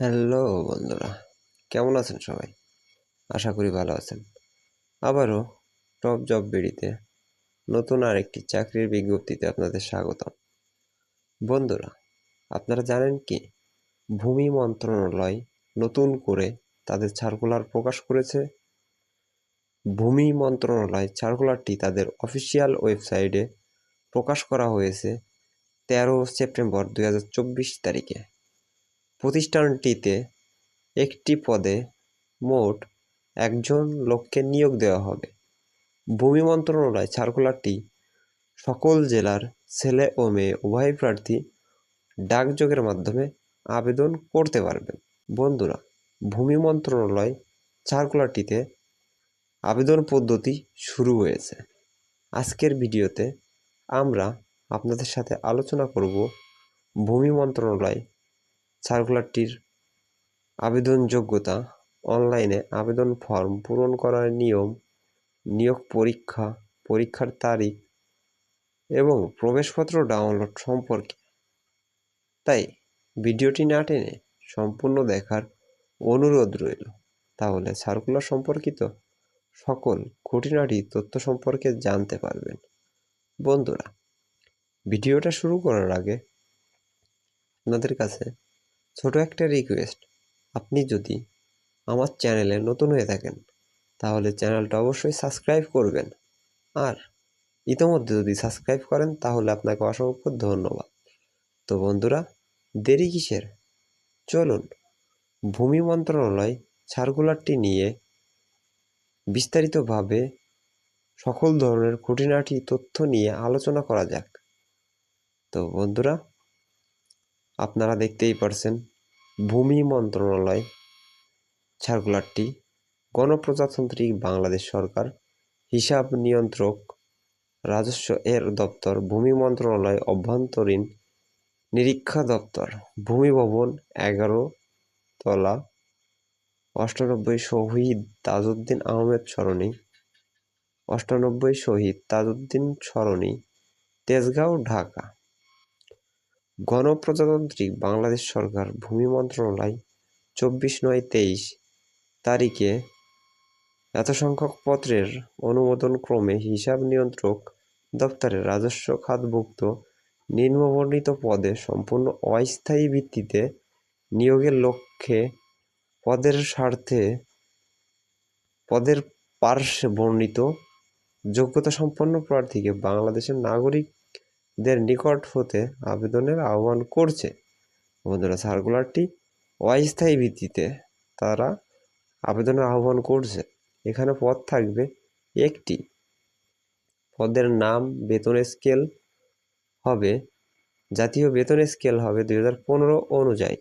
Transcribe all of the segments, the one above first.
Hello বন্ধুরা, কেমন আছেন সবাই? আশা করি ভালো আছেন। আবারও টপ জব বিডিতে নতুন আরেকটি চাকরির বিজ্ঞপ্তিতে আপনাদের স্বাগতম। বন্ধুরা, আপনারা জানেন কি? ভূমি মন্ত্রণালয় নতুন করে তাদের সার্কুলার প্রকাশ করেছে। ভূমি মন্ত্রণালয় সার্কুলারটি তাদের অফিসিয়াল ওয়েবসাইটে প্রকাশ করা হয়েছে তেরো সেপ্টেম্বর দু হাজার চব্বিশ তারিখে। প্রতিষ্ঠানটিতে একটি পদে মোট একজন লোককে নিয়োগ দেওয়া হবে। ভূমি মন্ত্রণালয় সার্কুলারটি সকল জেলার ছেলে ও মেয়ে উভয় প্রার্থী ডাকযোগের মাধ্যমে আবেদন করতে পারবেন। বন্ধুরা, ভূমি মন্ত্রণালয় সার্কুলারটিতে আবেদন পদ্ধতি শুরু হয়েছে। আজকের ভিডিওতে আমরা আপনাদের সাথে আলোচনা করব ভূমি মন্ত্রণালয় সার্কুলারটির আবেদন যোগ্যতা অনলাইনে আবেদন ফর্ম পূরণ করার নিয়ম, নিয়োগ পরীক্ষা, পরীক্ষার তারিখ এবং প্রবেশপত্র ডাউনলোড সম্পর্কে। তাই ভিডিওটি না টেনে সম্পূর্ণ দেখার অনুরোধ রইল। তাহলে সার্কুলার সম্পর্কিত সকল খুঁটিনাটি তথ্য সম্পর্কে জানতে পারবেন। বন্ধুরা, ভিডিওটা শুরু করার আগে আপনাদের কাছে ছোট একটা রিকোয়েস্ট আপনি যদি আমার চ্যানেলে নতুন হয়ে থাকেন, তাহলে চ্যানেলটা অবশ্যই সাবস্ক্রাইব করবেন। আর ইতোমধ্যে যদি সাবস্ক্রাইব করেন, তাহলে আপনাকে অসংখ্য ধন্যবাদ। তো বন্ধুরা, দেরি কিসের? চলুন ভূমি মন্ত্রণালয় সার্কুলারটি নিয়ে বিস্তারিতভাবে সকল ধরনের খুঁটিনাটি তথ্য নিয়ে আলোচনা করা যাক। তো বন্ধুরা আপনারা দেখতেই পারছেন, ভূমি মন্ত্রণালয় সার্কুলারটি গণপ্রজাতন্ত্রী বাংলাদেশ সরকার, হিসাব নিয়ন্ত্রক, রাজস্ব এর দপ্তর, ভূমি মন্ত্রণালয়, অভ্যন্তরীণ নিরীক্ষা দপ্তর, ভূমি ভবন এগারো তলা, অষ্টানব্বই শহীদ তাজউদ্দিন আহমেদ সরণি, অষ্টানব্বই শহীদ তাজউদ্দিন সরণি, তেজগাঁও, ঢাকা। গণপ্রজাতন্ত্রী বাংলাদেশ সরকার ভূমি মন্ত্রণালয় চব্বিশ নয় তেইশ তারিখে এত সংখ্যক পত্রের অনুমোদন ক্রমে হিসাব নিয়ন্ত্রক দপ্তরের রাজস্ব খাতভুক্ত নিম্নবর্ণিত পদে সম্পূর্ণ অস্থায়ী ভিত্তিতে নিয়োগের লক্ষ্যে পদের স্বার্থে পদের পার্শ্বে বর্ণিত যোগ্যতা সম্পন্ন প্রার্থীকে বাংলাদেশের নাগরিকদের নিকট হতে আবেদনের আহ্বান করছে। বন্ধুরা সার্কুলারটি অস্থায়ী ভিত্তিতে তারা আবেদনের আহ্বান করছে। এখানে পদ থাকবে একটি। পদের নাম, বেতন স্কেল হবে, জাতীয় বেতন স্কেল হবে দুই হাজার পনেরো অনুযায়ী।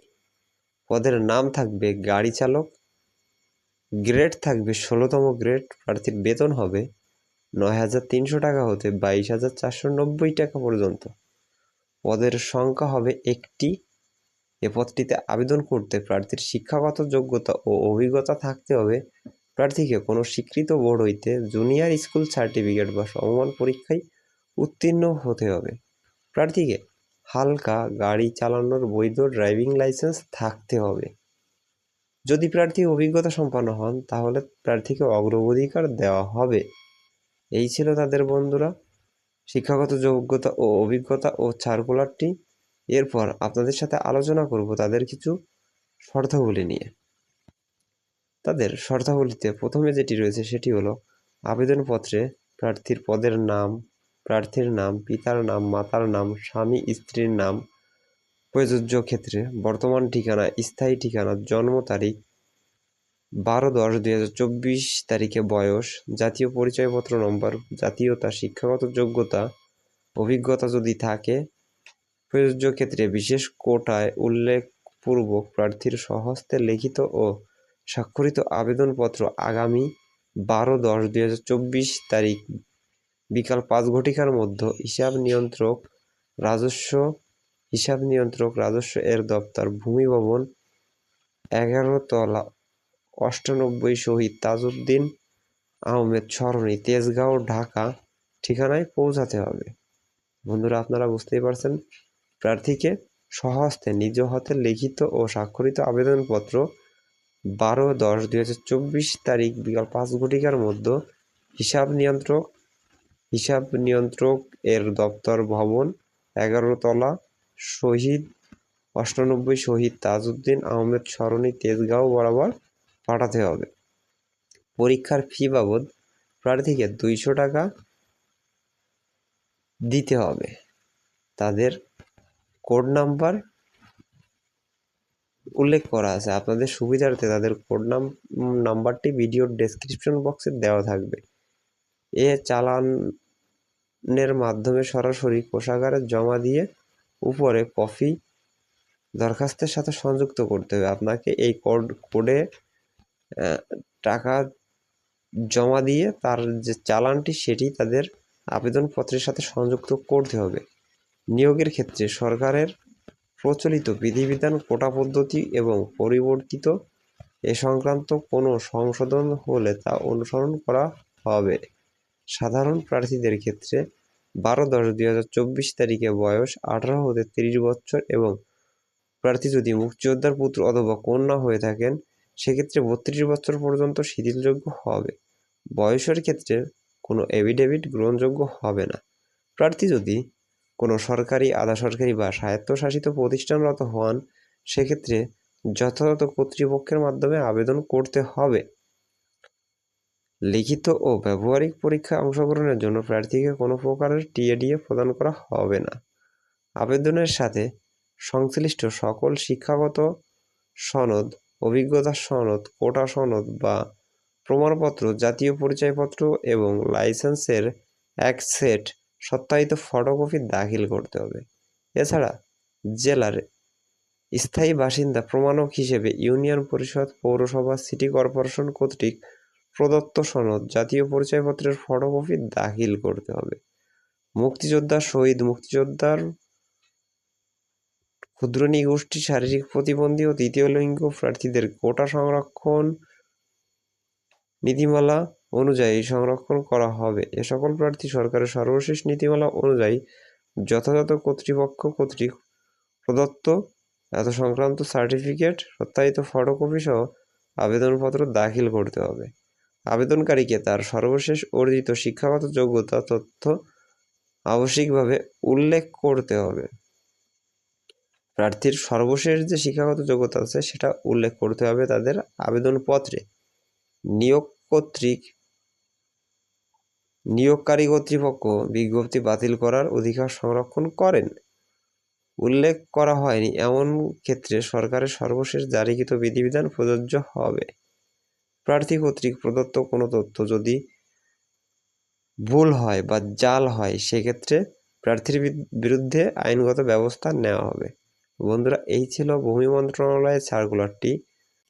পদের নাম থাকবে গাড়ি চালক গ্রেড থাকবে ষোলোতম গ্রেড প্রার্থীর বেতন হবে নয় হাজার তিনশো টাকা হতে বাইশ হাজার চারশো নব্বই টাকা পর্যন্ত। পদের সংখ্যা হবে একটি। এ পদটিতে আবেদন করতে প্রার্থীর শিক্ষাগত যোগ্যতা ও অভিজ্ঞতা থাকতে হবে। প্রার্থীকে কোনো স্বীকৃত বোর্ড হইতে জুনিয়র স্কুল সার্টিফিকেট বা সমমান পরীক্ষায় উত্তীর্ণ হতে হবে। প্রার্থীকে হালকা গাড়ি চালানোর বৈধ ড্রাইভিং লাইসেন্স থাকতে হবে। যদি প্রার্থী অভিজ্ঞতা সম্পন্ন হন, তাহলে প্রার্থীকে অগ্রাধিকার দেওয়া হবে। এই ছিল তাদের বন্ধুরা। শিক্ষাগত যোগ্যতা ও অভিজ্ঞতা ও সার্কুলারটি। এরপর আপনাদের সাথে আলোচনা করব তাদের কিছু শর্তাবলী নিয়ে। তাদের শর্তাবলীতে প্রথমে যেটি রয়েছে সেটি হলো আবেদনপত্রে প্রার্থীর পদের নাম, প্রার্থীর নাম, পিতার নাম, মাতার নাম, স্বামী, স্ত্রীর নাম, প্রযোজ্য ক্ষেত্রে বর্তমান ঠিকানা, স্থায়ী ঠিকানা, জন্ম তারিখ বারো দশ দুই হাজার চব্বিশ তারিখে বয়স, জাতীয় পরিচয়পত্র নম্বর, জাতীয়তা, শিক্ষাগত যোগ্যতা, অভিজ্ঞতা যদি থাকে, প্রযোজ্য ক্ষেত্রে বিশেষ কোটায় উল্লেখপূর্বক প্রার্থীর স্বহস্তে লিখিত ও স্বাক্ষরিত আবেদনপত্র আগামী বারো দশ দুই হাজার চব্বিশ তারিখ বিকাল পাঁচ ঘটিকার মধ্যে হিসাব নিয়ন্ত্রক রাজস্ব, হিসাব নিয়ন্ত্রক রাজস্ব এর দপ্তর, ভূমি ভবন, এগারো তলা অষ্টানব্বই শহীদ তাজউদ্দিন আহমেদ সরণি, তেজগাঁও, ঢাকা, ঠিকানায় পৌঁছাতে হবে। বন্ধুরা, আপনারা বুঝতেই পারছেন, প্রার্থীকে স্বহস্তে নিজ হাতে লিখিত ও স্বাক্ষরিত আবেদনপত্র বারো দশ দুই হাজার চব্বিশ তারিখ বিকাল পাঁচ ঘটিকার মধ্যে হিসাব নিয়ন্ত্রক হিসাব নিয়ন্ত্রক এর দপ্তর ভবন, এগারো তলা, শহীদ, অষ্টানব্বই শহীদ তাজউদ্দিন আহমেদ সরণি, তেজগাঁও বরাবর পাঠাতে হবে। পরীক্ষার ফি বাবদ প্রার্থীকে দুইশো টাকা দিতে হবে। তাদের কোড নাম্বার উল্লেখ করা আছে। আপনাদের সুবিধার্থে তাদের কোড নাম নাম্বারটি ভিডিওর ডেসক্রিপশন বক্সে দেওয়া থাকবে। এ চালানের মাধ্যমে সরাসরি কোষাগারে জমা দিয়ে উপরে কপি দরখাস্তের সাথে সংযুক্ত করতে হবে। আপনাকে এই কোড কোডে জমা দিয়ে তার যে চালানটি, সেটি তাদের আবেদনপত্রের সাথে সংযুক্ত করতে হবে। নিয়োগের ক্ষেত্রে সরকারের প্রচলিত বিধিবিধান, কোটা পদ্ধতি এবং পরিবর্তিত এ সংক্রান্ত কোনো সংশোধন হলে তা অনুসরণ করা হবে। সাধারণ প্রার্থীদের ক্ষেত্রে বারো দশ দুই হাজার চব্বিশ তারিখে বয়স আঠারো হতে তিরিশ বছর এবং প্রার্থী যদি মুক্তিযোদ্ধার পুত্র অথবা কন্যা হয়ে থাকেন সেক্ষেত্রে বত্রিশ বছর পর্যন্ত শিথিলযোগ্য হবে। বয়সের ক্ষেত্রে কোনো এভিডেভিট গ্রহণযোগ্য হবে না। প্রার্থী যদি কোনো সরকারি, আধা সরকারি বা স্বায়ত্তশাসিত প্রতিষ্ঠানরত হন, সেক্ষেত্রে যথাযথ কর্তৃপক্ষের মাধ্যমে আবেদন করতে হবে। লিখিত ও ব্যবহারিক পরীক্ষায় অংশগ্রহণের জন্য প্রার্থীকে কোনো প্রকারের টিএডিএ প্রদান করা হবে না। আবেদনের সাথে সংশ্লিষ্ট সকল শিক্ষাগত সনদ অভিজ্ঞতা সনদ, কোটা সনদ বা প্রমাণপত্র, জাতীয় পরিচয়পত্র এবং লাইসেন্সের এক সেট সত্যায়িত ফটোকপি দাখিল করতে হবে। এছাড়া জেলার স্থায়ী বাসিন্দা, প্রমাণক হিসেবে ইউনিয়ন পরিষদ, পৌরসভা, সিটি কর্পোরেশন কর্তৃক প্রদত্ত সনদ, জাতীয় পরিচয়পত্রের ফটোকপি দাখিল করতে হবে। মুক্তিযোদ্ধা, শহীদ মুক্তিযোদ্ধার ক্ষুদ্র নিগোষ্ঠী শারীরিক প্রতিবন্ধী ও তৃতীয় লিঙ্গ প্রার্থীদের কোটা সংরক্ষণ নীতিমালা অনুযায়ী সংরক্ষণ করা হবে। এ সকল প্রার্থী সরকারের সর্বশেষ নীতিমালা অনুযায়ী যথাযথ কর্তৃপক্ষ কর্তৃক প্রদত্ত এত সংক্রান্ত সার্টিফিকেট সত্যায়িত ফটোকপি সহ আবেদনপত্র দাখিল করতে হবে। আবেদনকারীকে তার সর্বশেষ অর্জিত শিক্ষাগত যোগ্যতা তথ্য আবশ্যিকভাবে উল্লেখ করতে হবে। প্রার্থীর সর্বশেষ যে শিক্ষাগত যোগ্যতা আছে, সেটা উল্লেখ করতে হবে তাদের আবেদনপত্রে। নিয়োগ কর্তৃক, নিয়োগকারী কর্তৃপক্ষ বিজ্ঞপ্তি বাতিল করার অধিকার সংরক্ষণ করেন। উল্লেখ করা হয়নি, এমন ক্ষেত্রে সরকারের সর্বশেষ জারিকৃত বিধিবিধান প্রযোজ্য হবে। প্রার্থী কর্তৃক প্রদত্ত কোনো তথ্য যদি ভুল হয় বা জাল হয়, সেক্ষেত্রে প্রার্থীর বিরুদ্ধে আইনগত ব্যবস্থা নেওয়া হবে। বন্ধুরা, এই ছিল ভূমি মন্ত্রণালয়ের সার্কুলারটি।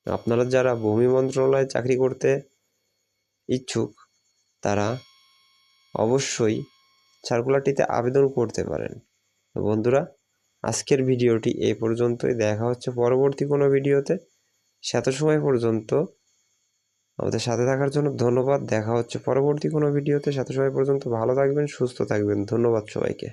আপনারা যারা ভূমি মন্ত্রণালয়ে চাকরি করতে ইচ্ছুক, তারা অবশ্যই সার্কুলারটিতে আবেদন করতে পারেন। বন্ধুরা, আজকের ভিডিওটি এই পর্যন্তই। দেখা হচ্ছে পরবর্তী কোনো ভিডিওতে। সেত সময় পর্যন্ত আমাদের সাথে থাকার জন্য ধন্যবাদ। দেখা হচ্ছে পরবর্তী কোনো ভিডিওতে। সেত সময় পর্যন্ত ভালো থাকবেন, সুস্থ থাকবেন। ধন্যবাদ সবাইকে।